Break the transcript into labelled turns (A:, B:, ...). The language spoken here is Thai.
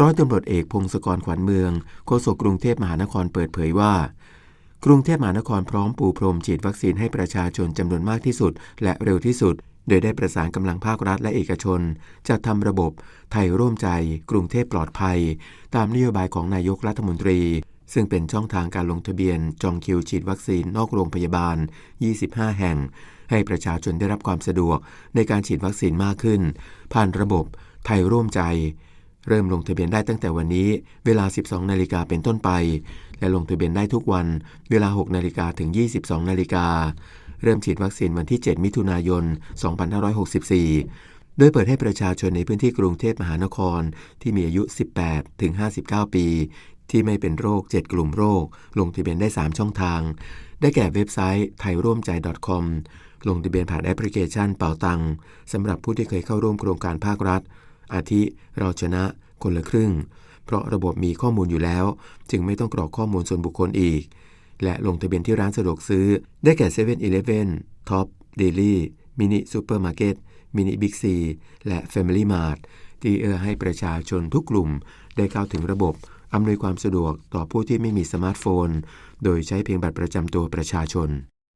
A: ร้อยตำรวจเอกพงศกรขวัญเมืองโฆษกกรุงเทพมหานครเปิดเผยว่า กรุงเทพมหานครพร้อมปูพรมฉีดวัคซีนให้ประชาชนจำนวนมากที่สุด และเร็วที่สุด โดยได้ประสานกำลังภาครัฐและเอกชน จัดทำระบบไทยร่วมใจ กรุงเทพปลอดภัย ตามนโยบายของนายกรัฐมนตรี ซึ่งเป็นช่องทางการลงทะเบียนจองคิวฉีดวัคซีนนอกโรงพยาบาล 25 แห่ง ให้ประชาชนได้รับความสะดวกในการฉีดวัคซีนมากขึ้น ผ่านระบบไทยร่วมใจ เริ่มลงทะเบียนได้ตั้งแต่วันนี้เวลา 12 นาฬิกาเป็นต้นไป และลงทะเบียนได้ทุกวันเวลา 6 นาฬิกาถึง 22 นาฬิกา เริ่มฉีดวัคซีนวันที่ 7 มิถุนายน 2564 โดยเปิดให้ประชาชนในพื้นที่กรุงเทพมหานคร ที่มีอายุ 18 ถึง 59 ปี ที่ไม่เป็นโรค 7 กลุ่มโรค ลงทะเบียนได้ 3 ช่องทาง ได้แก่เว็บไซต์ไทยร่วมใจ .com ลงทะเบียนผ่านแอปพลิเคชันเป่าตังสำหรับผู้ที่เคยเข้าร่วมโครงการภาครัฐ อาทิเราชนะคนละครึ่ง เพราะระบบมีข้อมูลอยู่แล้ว จึงไม่ต้องกรอกข้อมูลส่วนบุคคลอีก และลงทะเบียนที่ร้านสะดวกซื้อ ได้แก่7 e เ e ่ e อท็อปเดลี่มินิซูเปอร์มาร์เก็ตมินิบิ๊กซีและ Family Mart ที่เอื้อให้ประชาชนทุกกลุ่ม ได้เข้าถึงระบบอำนวยความสะดวกต่อผู้ที่ไม่มีสมาร์ทโฟน โดยใช้เพียงบัตรประจำตัวประชาชน